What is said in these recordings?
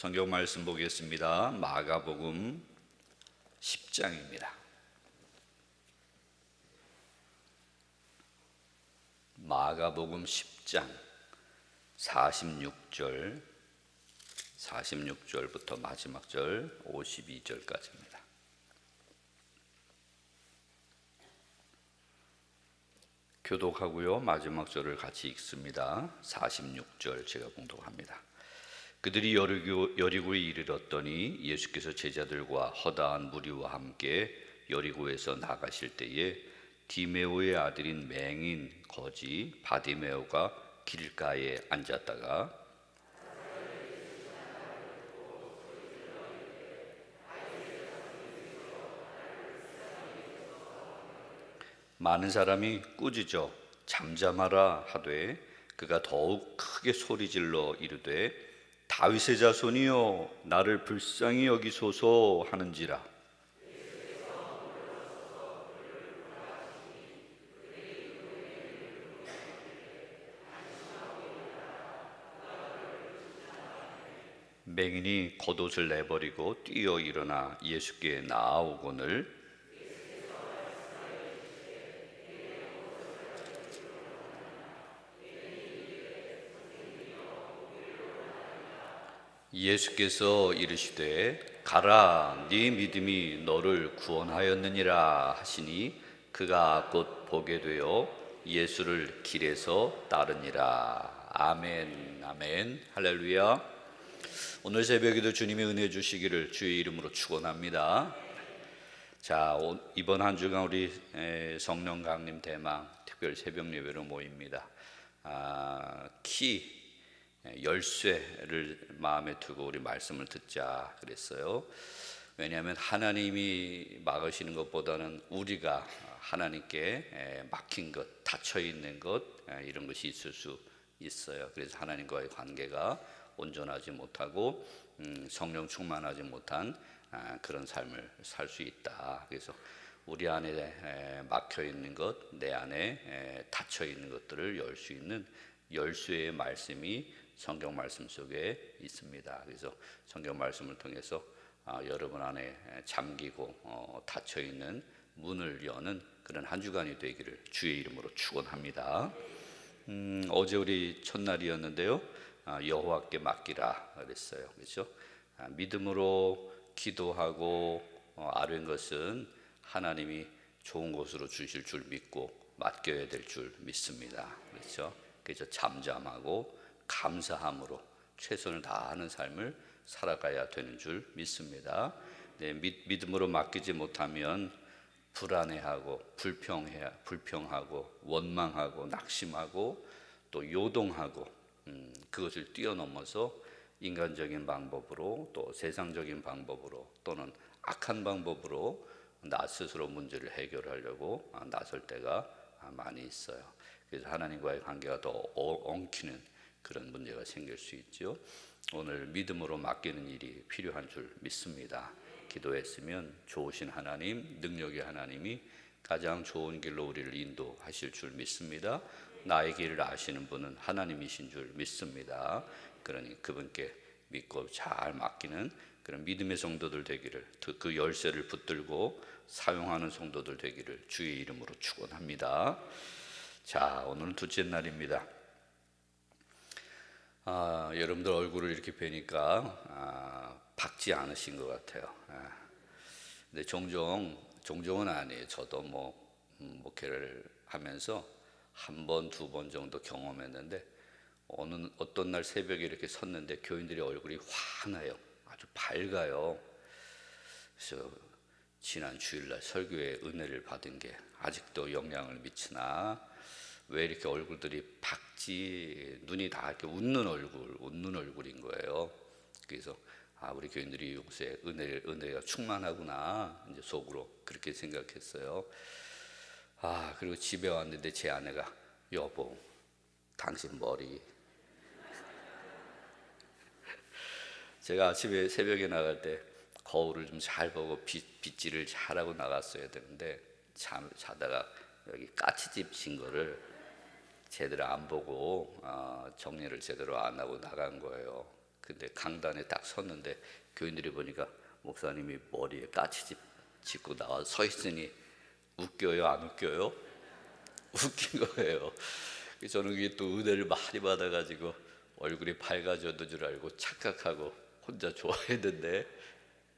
성경 말씀 보겠습니다. 마가복음 10장입니다. 마가복음 10장 46절 46절부터 마지막 절 52절까지입니다. 교독하고요. 마지막 절을 같이 읽습니다. 46절 제가 봉독합니다. 그들이 여리고, 여리고 에 이르렀더니 예수께서 제자들과 허다한 무리와 함께 여리고에서 나가실 때에 디메오의 아들인 맹인 거지 바디메오가 길가에 앉았다가 많은 사람이 꾸짖어 잠잠하라 하되 그가 더욱 크게 소리질러 이르되 다윗의 자손이여 나를 불쌍히 여기소서 하는지라. 맹인이 겉옷을 내버리고 뛰어 일어나 예수께 나아오거늘 예수께서 이르시되 가라 네 믿음이 너를 구원하였느니라 하시니 그가 곧 보게 되어 예수를 길에서 따르니라 아멘 아멘 할렐루야 오늘 새벽에도 주님의 은혜 주시기를 주의 이름으로 축원합니다. 자 오- 이번 한 주간 우리 에, 성령 강림 대망 특별 새벽 예배로 모입니다. 아, 키 예, 열쇠를 마음에 두고 우리 말씀을 듣자 그랬어요. 왜냐하면 하나님이 막으시는 것보다는 우리가 하나님께 에, 막힌 것, 닫혀 있는 것 에, 이런 것이 있을 수 있어요. 그래서 하나님과의 관계가 온전하지 못하고 음, 성령 충만하지 못한 아, 그런 삶을 살 수 있다. 그래서 우리 안에 에, 막혀 있는 것, 내 안에 에, 닫혀 있는 것들을 열 수 있는 열쇠의 말씀이 성경 말씀 속에 있습니다. 그래서 성경 말씀을 통해서 아, 여러분 안에 잠기고 어, 닫혀 있는 문을 여는 그런 한 주간이 되기를 주의 이름으로 축원합니다. 음, 어제 우리 첫날이었는데요. 아, 여호와께 맡기라 그랬어요. 그렇죠? 아, 믿음으로 기도하고 어, 아뢰는 것은 하나님이 좋은 곳으로 주실 줄 믿고 맡겨야 될 줄 믿습니다. 그렇죠? 그래서 잠잠하고 감사함으로 최선을 다하는 삶을 살아가야 되는 줄 믿습니다. 네, 믿, 믿음으로 맡기지 못하면 불안해하고 불평해 불평하고 원망하고 낙심하고 또 요동하고 음, 그것을 뛰어넘어서 인간적인 방법으로 또 세상적인 방법으로 또는 악한 방법으로 나 스스로 문제를 해결하려고 아, 나설 때가 아, 많이 있어요. 그래서 하나님과의 관계가 더 어- 엉키는 그런 문제가 생길 수 있죠. 오늘 믿음으로 맡기는 일이 필요한 줄 믿습니다. 기도했으면 좋으신 하나님, 능력의 하나님이 가장 좋은 길로 우리를 인도하실 줄 믿습니다. 나의 길을 아시는 분은 하나님이신 줄 믿습니다. 그러니 그분께 믿고 잘 맡기는 그런 믿음의 성도들 되기를 그- 그 열쇠를 붙들고 사용하는 성도들 되기를 주의 이름으로 축원합니다. 자, 오늘은 둘째 날입니다. 아, 여러분들 얼굴을 이렇게 뵈니까 아, 밝지 않으신 것 같아요. 아, 근데 종종 종종은 아니에요. 저도 뭐 음, 목회를 하면서 한 번, 두 번 정도 경험했는데 어느 어떤 날 새벽에 이렇게 섰는데 교인들의 얼굴이 환해요. 아주 밝아요. 그래서 지난 주일날 설교에 은혜를 받은 게 아직도 영향을 미치나 왜 이렇게 얼굴들이 밝지 눈이 다 이렇게 웃는 얼굴 웃는 얼굴인 거예요. 그래서 아 우리 교인들이 요새 은혜 은혜가 충만하구나 이제 속으로 그렇게 생각했어요. 아 그리고 집에 왔는데 제 아내가 여보 당신 머리 제가 아침에 새벽에 나갈 때 거울을 좀 잘 보고 빗, 빗질을 잘하고 나갔어야 되는데 잠, 자다가 여기 까치집 진 거를 제대로 안 보고 어, 정리를 제대로 안 하고 나간 거예요. 근데 강단에 딱 섰는데 교인들이 보니까 목사님이 머리에 까치 짚고 나와 서 있으니 웃겨요 안 웃겨요? 웃긴 거예요. 저는 이게 또 은혜를 많이 받아가지고 얼굴이 밝아졌는 줄 알고 착각하고 혼자 좋아했는데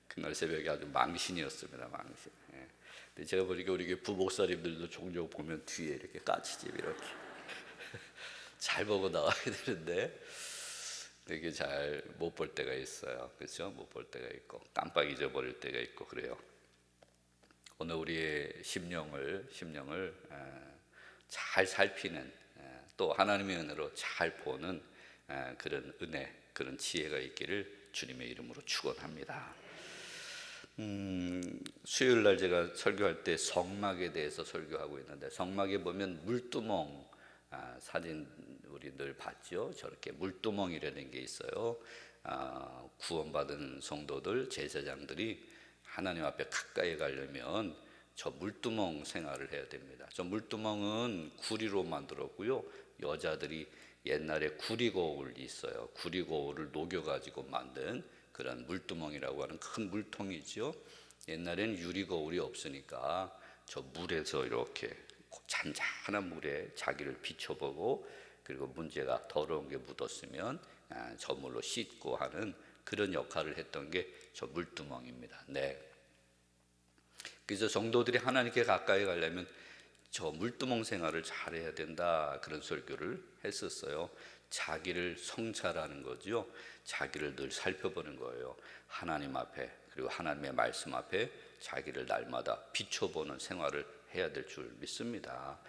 그날 새벽에 아주 망신이었습니다. 망신. 예. 근데 제가 보니까 우리 부목사님들도 종종 보면 뒤에 이렇게 까치집 이렇게 잘 보고 나와야 되는데 되게 잘 못 볼 때가 있어요. 그렇죠? 못 볼 때가 있고 깜빡 잊어버릴 때가 있고 그래요. 오늘 우리의 심령을 심령을 에, 잘 살피는 에, 또 하나님의 은혜로 잘 보는 에, 그런 은혜 그런 지혜가 있기를 주님의 이름으로 축원합니다. 음, 수요일 날 제가 설교할 때 성막에 대해서 설교하고 있는데 성막에 보면 물두멍 아, 사진 우리 늘 봤죠. 저렇게 물두멍이라는 게 있어요. 아, 구원받은 성도들 제사장들이 하나님 앞에 가까이 가려면 저 물두멍 생활을 해야 됩니다. 저 물두멍은 구리로 만들었고요. 여자들이 옛날에 구리거울이 있어요. 구리거울을 녹여가지고 만든 그런 물두멍이라고 하는 큰 물통이죠. 옛날에는 유리거울이 없으니까 저 물에서 이렇게 잔잔한 물에 자기를 비춰보고 그리고 문제가 더러운 게 묻었으면 아, 저 물로 씻고 하는 그런 역할을 했던 게 저 물두멍입니다. 네. 그래서 성도들이 하나님께 가까이 가려면 저 물두멍 생활을 잘해야 된다 그런 설교를 했었어요. 자기를 성찰하는 거죠. 자기를 늘 살펴보는 거예요. 하나님 앞에 그리고 하나님의 말씀 앞에 자기를 날마다 비춰보는 생활을 해야 될 줄 믿습니다.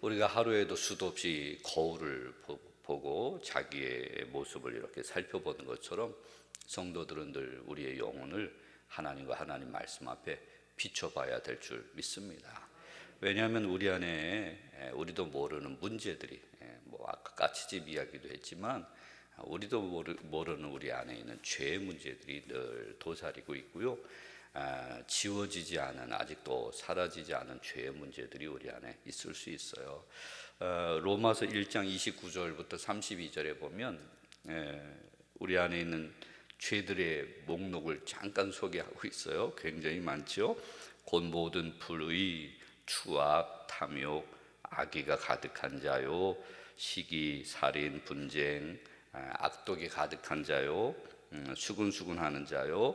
우리가 하루에도 수도 없이 거울을 보- 보고 자기의 모습을 이렇게 살펴보는 것처럼 성도들은 늘 우리의 영혼을 하나님과 하나님 말씀 앞에 비춰봐야 될 줄 믿습니다. 왜냐하면 우리 안에 에, 우리도 모르는 문제들이 에, 뭐 아까 까치집 이야기도 했지만 아, 우리도 모르, 모르는 우리 안에 있는 죄의 문제들이 늘 도사리고 있고요. 아, 지워지지 않은 아직도 사라지지 않은 죄의 문제들이 우리 안에 있을 수 있어요. 어, 로마서 1장 29절부터 32절에 보면 에, 우리 안에 있는 죄들의 목록을 잠깐 소개하고 있어요. 굉장히 많죠. 곧 모든 불의, 추악, 탐욕, 악의가 가득한 자요, 시기, 살인, 분쟁, 아, 악독이 가득한 자요, 음, 수근수근하는 자요,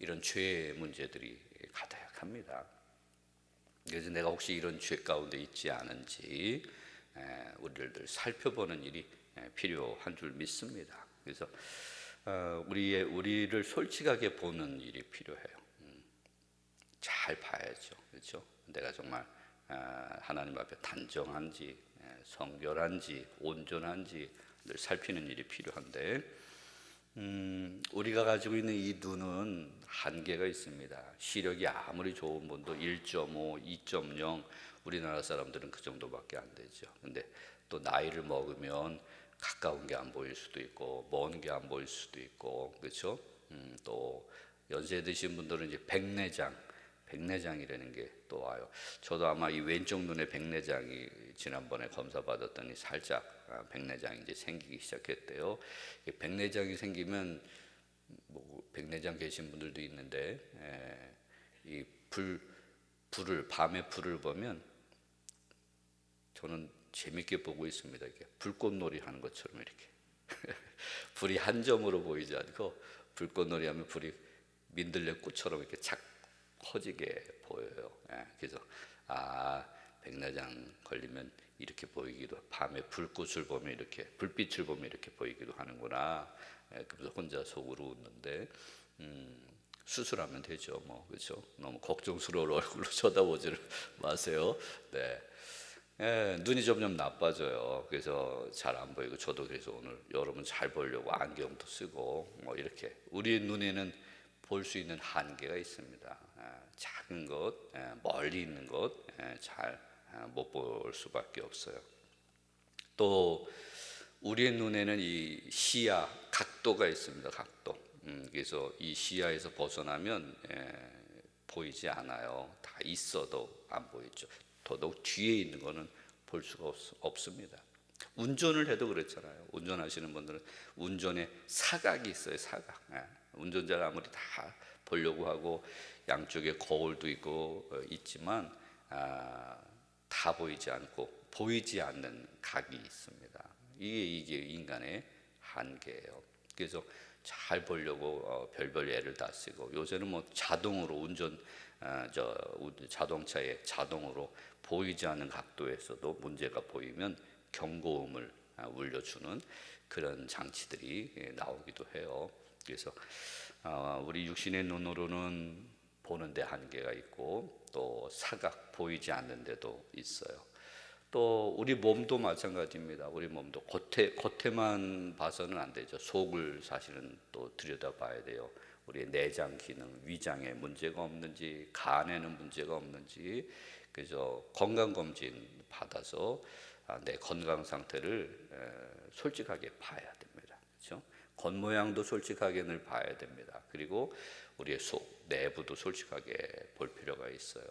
이런 죄의 문제들이 가득합니다. 그래서 내가 혹시 이런 죄 가운데 있지 않은지 에, 우리를 늘 살펴보는 일이 에, 필요한 줄 믿습니다. 그래서 어, 우리의 우리를 솔직하게 보는 일이 필요해요. 음, 잘 봐야죠, 그렇죠? 내가 정말 어, 하나님 앞에 단정한지, 에, 성결한지, 온전한지 늘 살피는 일이 필요한데 음, 우리가 가지고 있는 이 눈은 한계가 있습니다. 시력이 아무리 좋은 분도 1.5, 2.0 우리나라 사람들은 그 정도밖에 안 되죠. 근데 또 나이를 먹으면 가까운 게 안 보일 수도 있고 먼 게 안 보일 수도 있고 그렇죠? 음, 또 연세 드신 분들은 이제 백내장 백내장이라는 게 또 와요. 저도 아마 이 왼쪽 눈에 백내장이 지난번에 검사 받았더니 살짝 아, 백내장이 이제 생기기 시작했대요. 이 백내장이 생기면 뭐 백내장 계신 분들도 있는데 이불 불을 밤에 불을 보면 저는 재밌게 보고 있습니다. 이게 불꽃놀이 하는 것처럼 이렇게 불이 한 점으로 보이지 않고 불꽃놀이 하면 불이 민들레 꽃처럼 이렇게 착 커지게 보여요. 예, 그래서 아 백내장 걸리면 이렇게 보이기도 밤에 불꽃을 보면 이렇게 불빛을 보면 이렇게 보이기도 하는구나. 예, 그래서 혼자 속으로 웃는데 음, 수술하면 되죠. 뭐 그렇죠. 너무 걱정스러운 얼굴로 쳐다보지를 마세요. 네. 예, 눈이 점점 나빠져요. 그래서 잘 안 보이고 저도 그래서 오늘 여러분 잘 보려고 안경도 쓰고 뭐 이렇게 우리 눈에는 볼 수 있는 한계가 있습니다. 예, 작은 것, 예, 멀리 있는 것 잘 못 볼 수밖에 없어요. 또 우리의 눈에는 이 시야 각도가 있습니다. 각도. 음, 그래서 이 시야에서 벗어나면 예, 보이지 않아요. 다 있어도 안 보이죠. 더더욱 뒤에 있는 거는 볼 수가 없, 없습니다. 운전을 해도 그렇잖아요. 운전하시는 분들은 운전에 사각이 있어요. 사각. 예. 운전자가 아무리 다 보려고 하고 양쪽에 거울도 있고 어, 있지만 아, 다 보이지 않고 보이지 않는 각이 있습니다. 이게 이게 인간의 한계예요. 그래서 잘 보려고 어, 별별 애를 다 쓰고 요새는 뭐 자동으로 운전 어, 저 우- 자동차에 자동으로 보이지 않는 각도에서도 문제가 보이면 경고음을 아, 울려주는 그런 장치들이 예, 나오기도 해요. 그래서 어, 우리 육신의 눈으로는 보는데 한계가 있고 또 사각 보이지 않는 데도 있어요. 또 우리 몸도 마찬가지입니다. 우리 몸도 겉에 겉에만 봐서는 안 되죠. 속을 사실은 또 들여다봐야 돼요. 우리의 내장 기능, 위장에 문제가 없는지, 간에는 문제가 없는지, 그래서 건강 검진 받아서 아, 내 건강 상태를 에, 솔직하게 봐야. 그렇죠? 겉모양도 솔직하게 늘 봐야 됩니다. 그리고 우리의 속 내부도 솔직하게 볼 필요가 있어요.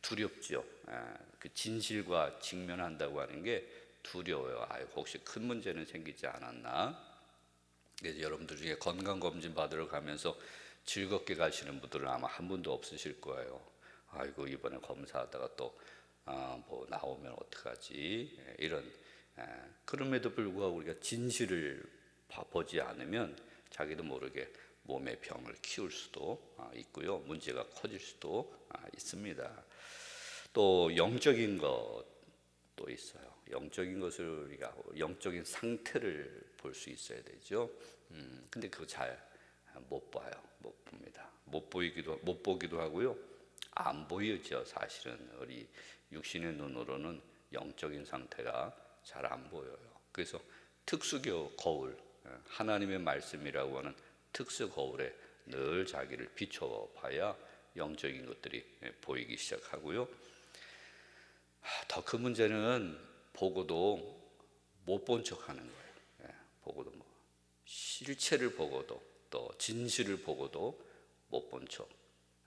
두렵죠. 아, 그 진실과 직면한다고 하는 게 두려워요. 아, 혹시 큰 문제는 생기지 않았나? 그래서 여러분들 중에 건강 검진 받으러 가면서 즐겁게 가시는 분들은 아마 한 분도 없으실 거예요. 아이고 이번에 검사하다가 또 아, 뭐 나오면 어떡하지? 예, 이런 예, 그럼에도 불구하고 우리가 진실을 봐- 보지 않으면 자기도 모르게 몸의 병을 키울 수도 아, 있고요. 문제가 커질 수도 아, 있습니다. 또 영적인 것도 있어요. 영적인 것을 우리가 영적인 상태를 볼 수 있어야 되죠. 음, 근데 그거 잘 못 봐요. 못 봅니다. 못 보이기도 못 보기도 하고요. 안 보이죠. 사실은 우리 육신의 눈으로는 영적인 상태가 잘 안 보여요. 그래서 특수교 거울, 예, 하나님의 말씀이라고 하는 특수 거울에 늘 자기를 비춰봐야 영적인 것들이 예, 보이기 시작하고요. 더 큰 문제는 보고도 못 본 척하는 거예요. 예, 보고도 뭐 실체를 보고도 또 진실을 보고도 못 본 척.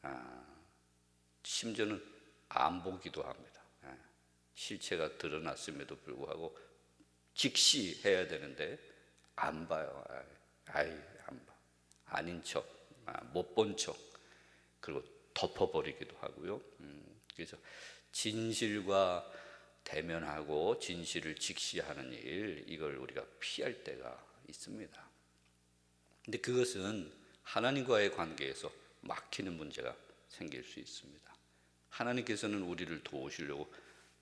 아, 심지어는 안 보기도 합니다. 예, 실체가 드러났음에도 불구하고 즉시 해야 되는데 안 봐요. 아이, 안 봐. 아닌 척, 아, 못본 척, 그리고 덮어버리기도 하고요. 음, 그래서 진실과 대면하고 진실을 직시하는 일, 이걸 우리가 피할 때가 있습니다. 근데 그것은 하나님과의 관계에서 막히는 문제가 생길 수 있습니다. 하나님께서는 우리를 도우시려고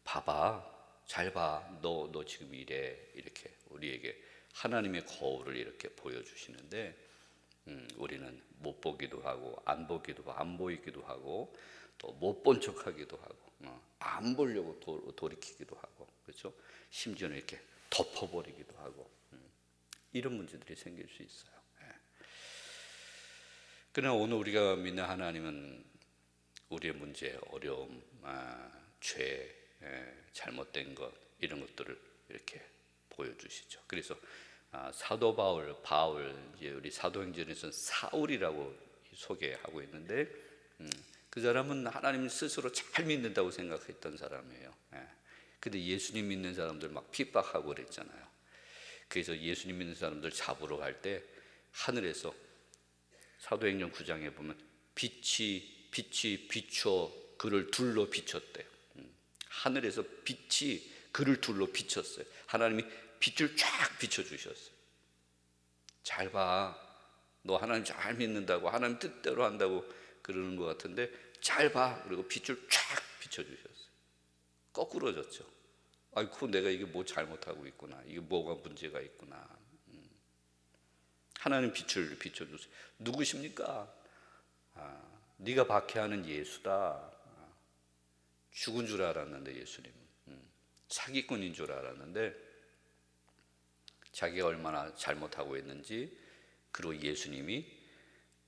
봐봐, 잘 봐, 너, 너 지금 이래 이렇게 우리에게 하나님의 거울을 이렇게 보여주시는데 음, 우리는 못 보기도 하고 안 보기도 하고 안 보이기도 하고 또 못 본 척하기도 하고 어, 안 보려고 도, 돌이키기도 하고 그렇죠? 심지어는 이렇게 덮어버리기도 하고 음, 이런 문제들이 생길 수 있어요. 예. 그러나 오늘 우리가 믿는 하나님은 우리의 문제, 어려움, 아, 죄, 예, 잘못된 것 이런 것들을 이렇게 보여주시죠. 그래서 아, 사도 바울, 바울 이제 우리 사도행전에서 사울이라고 소개하고 있는데 음, 그 사람은 하나님 스스로 잘 믿는다고 생각했던 사람이에요. 예. 근데 예수님 믿는 사람들 막 핍박하고 그랬잖아요. 그래서 예수님 믿는 사람들 잡으러 갈 때 하늘에서 사도행전 9장에 보면 빛이 빛이 비춰 그를 둘러 비췄대요. 음. 하늘에서 빛이 그를 둘러 비쳤어요. 하나님이 빛을 쫙 비춰 주셨어요. 잘 봐. 너 하나님 잘 믿는다고 하나님 뜻대로 한다고 그러는 것 같은데 잘 봐. 그리고 빛을 쫙 비춰 주셨어요. 거꾸로졌죠. 아이고 내가 이게 뭐 잘못하고 있구나. 이게 뭐가 문제가 있구나. 음. 하나님 빛을 비춰 주세요. 누구십니까? 아, 네가 박해하는 예수다. 아, 죽은 줄 알았는데 예수님은 음, 사기꾼인 줄 알았는데 자기가 얼마나 잘못하고 있는지 그리고 예수님이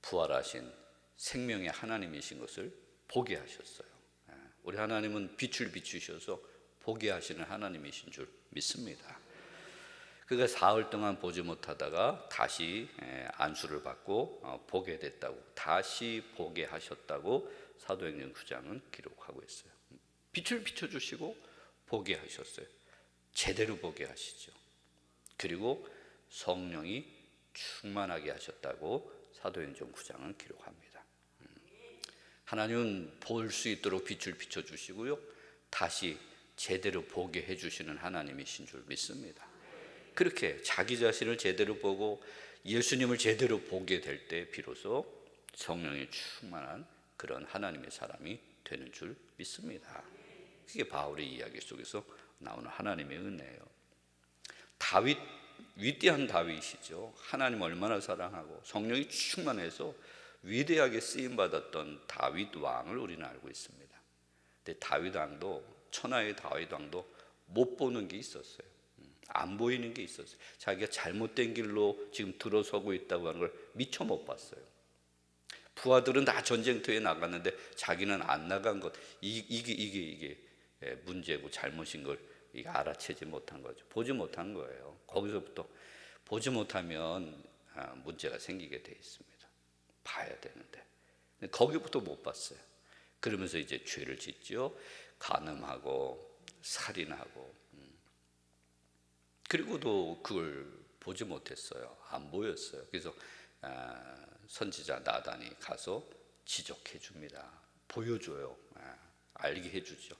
부활하신 생명의 하나님이신 것을 보게 하셨어요. 예, 우리 하나님은 빛을 비추셔서 보게 하시는 하나님이신 줄 믿습니다. 그가 사흘 동안 보지 못하다가 다시 예, 안수를 받고 어, 보게 됐다고 다시 보게 하셨다고 사도행전 9장은 기록하고 있어요. 빛을 비춰 주시고 보게 하셨어요. 제대로 보게 하시죠. 그리고 성령이 충만하게 하셨다고 사도행전 9장은 기록합니다. 음. 하나님은 볼 수 있도록 빛을 비춰 주시고요. 다시 제대로 보게 해 주시는 하나님이신 줄 믿습니다. 그렇게 자기 자신을 제대로 보고 예수님을 제대로 보게 될 때 비로소 성령이 충만한 그런 하나님의 사람이 되는 줄 믿습니다. 그게 바울의 이야기 속에서 나오는 하나님의 은혜예요. 다윗 위대한 다윗이죠. 하나님 얼마나 사랑하고 성령이 충만해서 위대하게 쓰임 받았던 다윗 왕을 우리는 알고 있습니다. 근데 다윗 왕도 천하의 다윗 왕도 못 보는 게 있었어요. 음, 안 보이는 게 있었어요. 자기가 잘못된 길로 지금 들어서고 있다고 하는 걸 미처 못 봤어요. 부하들은 다 전쟁터에 나갔는데 자기는 안 나간 것 이, 이게 이게 이게 예, 문제고 잘못인 걸 이게 알아채지 못한 거죠. 보지 못한 거예요. 거기서부터 보지 못하면 아, 문제가 생기게 돼 있습니다. 봐야 되는데 거기부터 못 봤어요. 그러면서 이제 죄를 짓죠. 간음하고 살인하고 음. 그리고도 그걸 보지 못했어요. 안 보였어요. 그래서 아, 선지자 나단이 가서 지적해 줍니다. 보여줘요. 아, 알게 해주죠.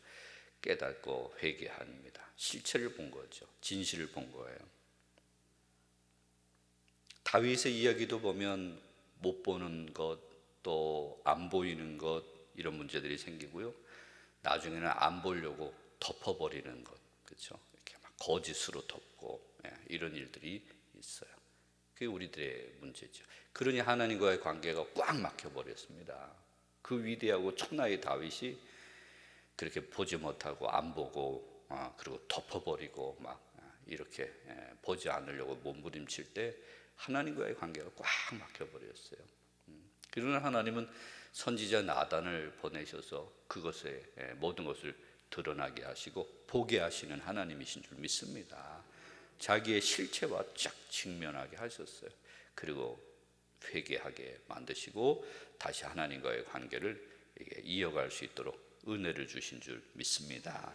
깨닫고 회개합니다. 실체를 본 거죠. 진실을 본 거예요. 다윗의 이야기도 보면 못 보는 것, 또 안 보이는 것 이런 문제들이 생기고요. 나중에는 안 보려고 덮어버리는 것, 그렇죠? 이렇게 막 거짓으로 덮고 예, 이런 일들이 있어요. 그게 우리들의 문제죠. 그러니 하나님과의 관계가 꽉 막혀 버렸습니다. 그 위대하고 천하의 다윗이 그렇게 보지 못하고 안 보고 어, 그리고 덮어버리고 막 어, 이렇게 예, 보지 않으려고 몸부림칠 때 하나님과의 관계가 꽉 막혀 버렸어요. 음, 그러나 하나님은 선지자 나단을 보내셔서 그것에 예, 모든 것을 드러나게 하시고 보게 하시는 하나님이신 줄 믿습니다. 자기의 실체와 쫙 직면하게 하셨어요. 그리고 회개하게 만드시고 다시 하나님과의 관계를 이어갈 수 있도록 은혜를 주신 줄 믿습니다.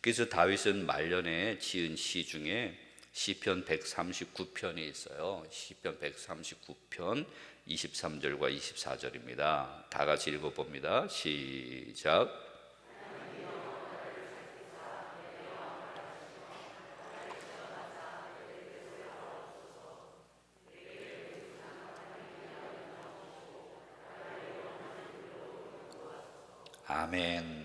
그래서 다윗은 말년에 지은 시 중에 시편 139편이 있어요. 시편 139편 23절과 24절입니다. 다 같이 읽어 봅니다. 시작. 아멘.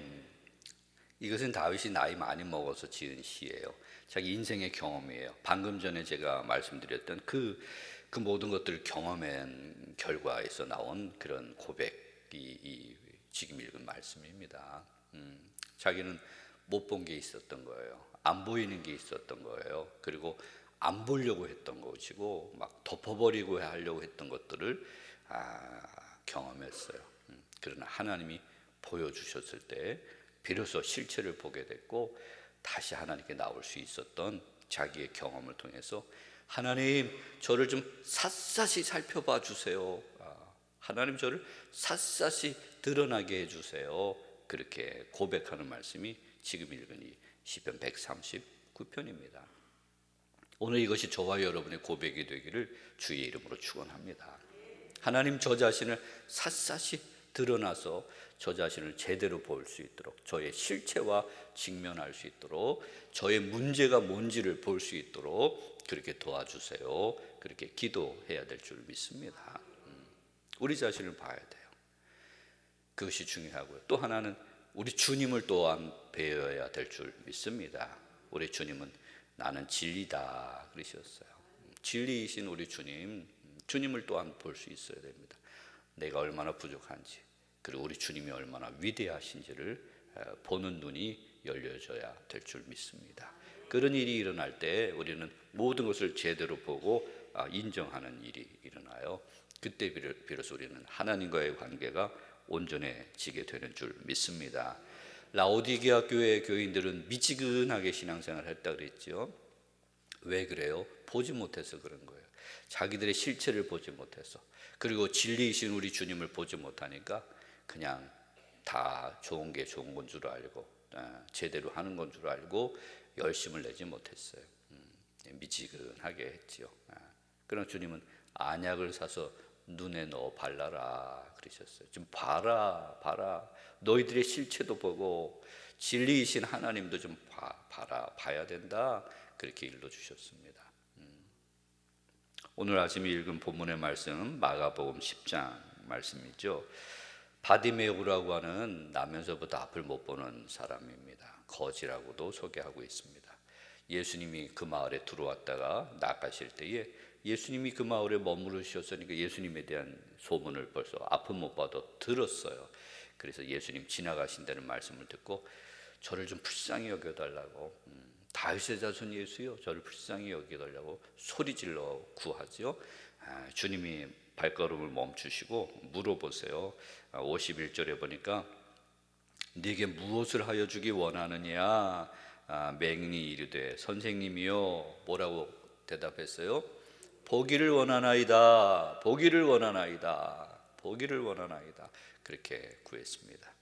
이것은 다윗이 나이 많이 먹어서 지은 시예요. 자기 인생의 경험이에요. 방금 전에 제가 말씀드렸던 그, 그 모든 것들을 경험한 결과에서 나온 그런 고백이 이 지금 읽은 말씀입니다. 음, 자기는 못 본 게 있었던 거예요. 안 보이는 게 있었던 거예요. 그리고 안 보려고 했던 것이고 막 덮어버리고 하려고 했던 것들을 아, 경험했어요. 음, 그러나 하나님이 보여주셨을 때 비로소 실체를 보게 됐고 다시 하나님께 나올 수 있었던 자기의 경험을 통해서 하나님 저를 좀 샅샅이 살펴봐 주세요. 아, 하나님 저를 샅샅이 드러나게 해 주세요. 그렇게 고백하는 말씀이 지금 읽은 이 시편 139편입니다. 오늘 이것이 저와 여러분의 고백이 되기를 주의 이름으로 축원합니다. 하나님 저 자신을 샅샅이 드러나서 저 자신을 제대로 볼 수 있도록 저의 실체와 직면할 수 있도록 저의 문제가 뭔지를 볼 수 있도록 그렇게 도와주세요. 그렇게 기도해야 될 줄 믿습니다. 음, 우리 자신을 봐야 돼요. 그것이 중요하고요. 또 하나는 우리 주님을 또한 배워야 될 줄 믿습니다. 우리 주님은 나는 진리다 그러셨어요. 음, 진리이신 우리 주님, 음, 주님을 또한 볼 수 있어야 됩니다. 내가 얼마나 부족한지 그리고 우리 주님이 얼마나 위대하신지를 보는 눈이 열려져야 될 줄 믿습니다. 그런 일이 일어날 때 우리는 모든 것을 제대로 보고 아, 인정하는 일이 일어나요. 그때 비로- 비로소 우리는 하나님과의 관계가 온전해지게 되는 줄 믿습니다. 라오디게아 교회 교인들은 미지근하게 신앙생활을 했다 그랬죠. 왜 그래요? 보지 못해서 그런 거예요. 자기들의 실체를 보지 못해서 그리고 진리이신 우리 주님을 보지 못하니까 그냥 다 좋은 게 좋은 건 줄 알고 아, 제대로 하는 건 줄 알고 열심을 내지 못했어요. 음, 미지근하게 했지요. 아, 그러나 주님은 안약을 사서 눈에 넣어 발라라 그러셨어요. 좀 봐라, 봐라. 너희들의 실체도 보고 진리이신 하나님도 좀 봐, 봐라, 봐야 된다. 그렇게 일러 주셨습니다. 음. 오늘 아침에 읽은 본문의 말씀은 마가복음 10장 말씀이죠. 바디메오라고 하는 나면서부터 앞을 못 보는 사람입니다. 거지라고도 소개하고 있습니다. 예수님이 그 마을에 들어왔다가 나가실 때에 예수님이 그 마을에 머무르셨으니까 예수님에 대한 소문을 벌써 앞은 못 봐도 들었어요. 그래서 예수님 지나가신다는 말씀을 듣고 저를 좀 불쌍히 여겨달라고 음, 다윗의 자손 예수요 저를 불쌍히 여겨달라고 소리 질러 구하죠. 아, 주님이 발걸음을 멈추시고 물어보세요. 아, 51절에 보니까 네게 무엇을 하여 주기 원하느냐? 아, 맹인이 이르되 선생님이요 뭐라고 대답했어요? 보기를 원하나이다. 보기를 원하나이다. 보기를 원하나이다. 그렇게 구했습니다.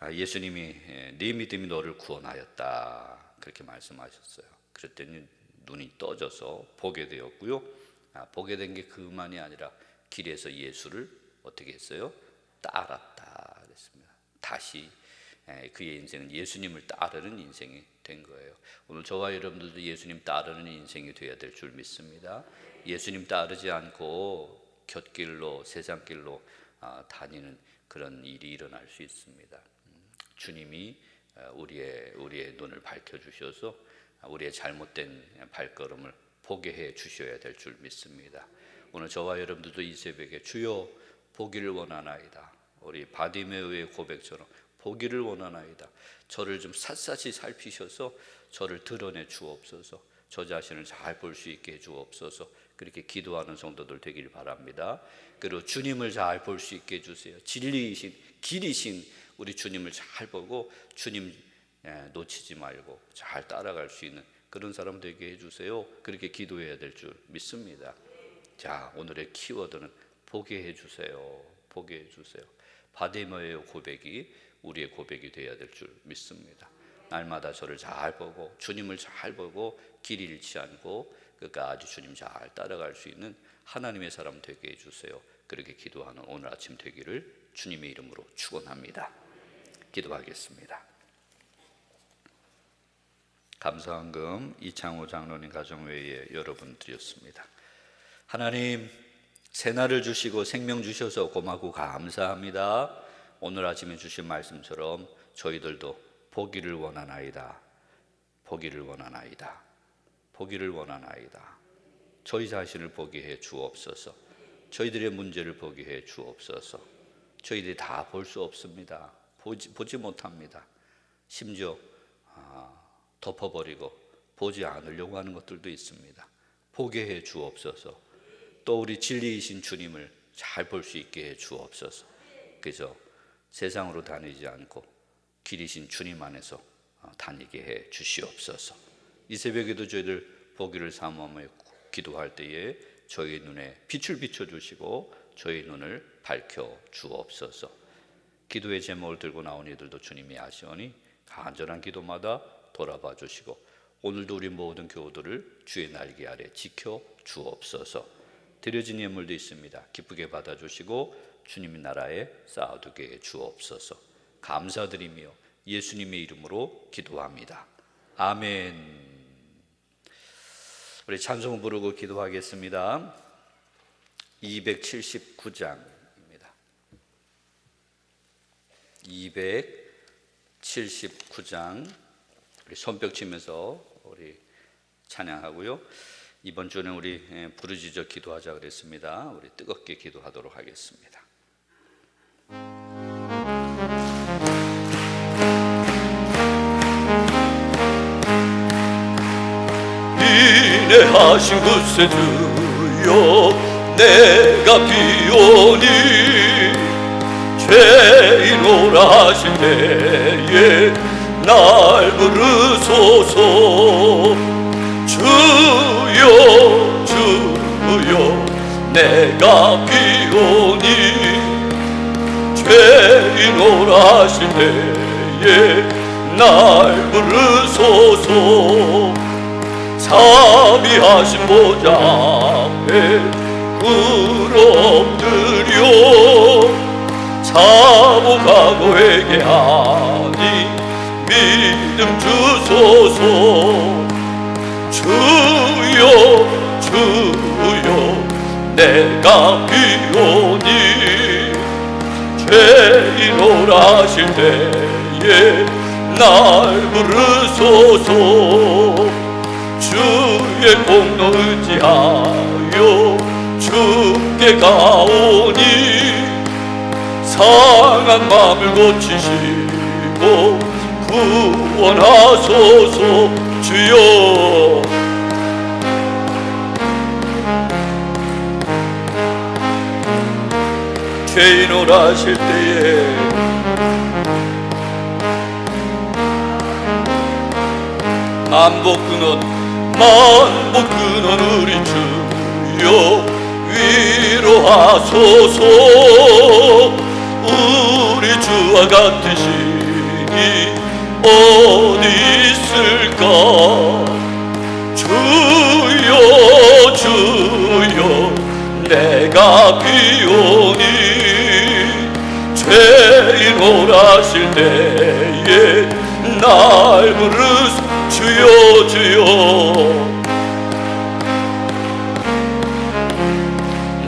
아, 예수님이 예, 네 믿음이 너를 구원하였다. 그렇게 말씀하셨어요. 그랬더니 눈이 떠져서 보게 되었고요. 아, 보게 된 게 그만이 아니라 길에서 예수를 어떻게 했어요? 따랐다 그랬습니다. 다시 에, 그의 인생은 예수님을 따르는 인생이 된 거예요. 오늘 저와 여러분들도 예수님 따르는 인생이 되어야 될 줄 믿습니다. 예수님 따르지 않고 곁길로 세상길로 아, 다니는 그런 일이 일어날 수 있습니다. 음, 주님이 어, 우리의 우리의 눈을 밝혀 주셔서 우리의 잘못된 발걸음을 보게 해 주셔야 될 줄 믿습니다. 오늘 저와 여러분들도 이 새벽에 주여 보기를 원하나이다. 우리 바디메오의 고백처럼 보기를 원하나이다. 저를 좀 샅샅이 살피셔서 저를 드러내 주옵소서. 저 자신을 잘 볼 수 있게 해 주옵소서. 그렇게 기도하는 성도들 되길 바랍니다. 그리고 주님을 잘 볼 수 있게 해 주세요. 진리이신 길이신 우리 주님을 잘 보고 주님 예, 놓치지 말고 잘 따라갈 수 있는 그런 사람 되게 해 주세요. 그렇게 기도해야 될 줄 믿습니다. 자, 오늘의 키워드는 보게 해 주세요. 보게 해 주세요. 바데머의 고백이 우리의 고백이 되어야 될 줄 믿습니다. 날마다 저를 잘 보고 주님을 잘 보고 길 잃지 않고 끝까지 주님 잘 따라갈 수 있는 하나님의 사람 되게 해 주세요. 그렇게 기도하는 오늘 아침 되기를 주님의 이름으로 축원합니다. 기도하겠습니다. 감사한금 이창호 장로님 가정회의에 여러분 드렸습니다. 하나님 새날을 주시고 생명 주셔서 고맙고 감사합니다. 오늘 아침에 주신 말씀처럼 저희들도 보기를 원하나이다. 보기를 원하나이다. 보기를 원하나이다. 저희 자신을 보게 해 주옵소서. 저희들의 문제를 보게 해 주옵소서. 저희들이 다 볼 수 없습니다. 보지, 보지 못합니다. 심지어 아, 덮어버리고 보지 않으려고 하는 것들도 있습니다. 보게 해 주옵소서. 또 우리 진리이신 주님을 잘 볼 수 있게 해 주옵소서. 그래서 세상으로 다니지 않고 길이신 주님 안에서 어, 다니게 해 주시옵소서. 이 새벽에도 저희들 보기를 사모하며 기도할 때에 저희 눈에 빛을 비춰 주시고 저희 눈을 밝혀 주옵소서. 기도의 제목을 들고 나온 이들도 주님이 아시오니 간절한 기도마다 돌아봐 주시고 오늘도 우리 모든 교우들을 주의 날개 아래 지켜 주옵소서. 드려진 예물도 있습니다. 기쁘게 받아 주시고 주님의 나라에 쌓아두게 해 주옵소서. 감사드리며 예수님의 이름으로 기도합니다. 아멘. 우리 찬송 부르고 기도하겠습니다. 279장 279장 우리 손뼉 치면서 우리 찬양하고요. 이번 주는 우리 예, 부르짖어 기도하자 그랬습니다. 우리 뜨겁게 기도하도록 하겠습니다. 인내하신 그 구세주여 내가 비오니 죄인오라 하신 때에 날 부르소서. 주여 주여 내가 비오니 죄인오라 하신 때에 날 부르소서. 사비하신 보좌 앞에 굴엎드려 사모가고 회개하니 믿음 주소서. 주여 주여 내가 비오니 죄인오라 하실 때에 날 부르소서. 주의 공로 의지하여 주께 가오니 상한 마음을 고치시고 구원하소서 주여. 죄인오라 하실 때에 만복 근원 만복 근원 우리 주여 위로하소서 주와 같으시니 어디 있을까? 주여 주여 내가 비오니 죄인 오라실 때에 날 부르소 주여 주여.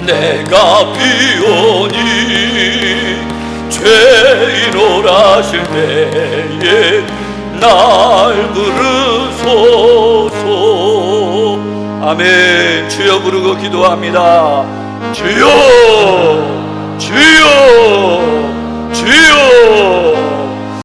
내가 비오니 죄인을 하실 때에 날 부르소서. 아멘. 주여 부르고 기도합니다. 주여 주여 주여.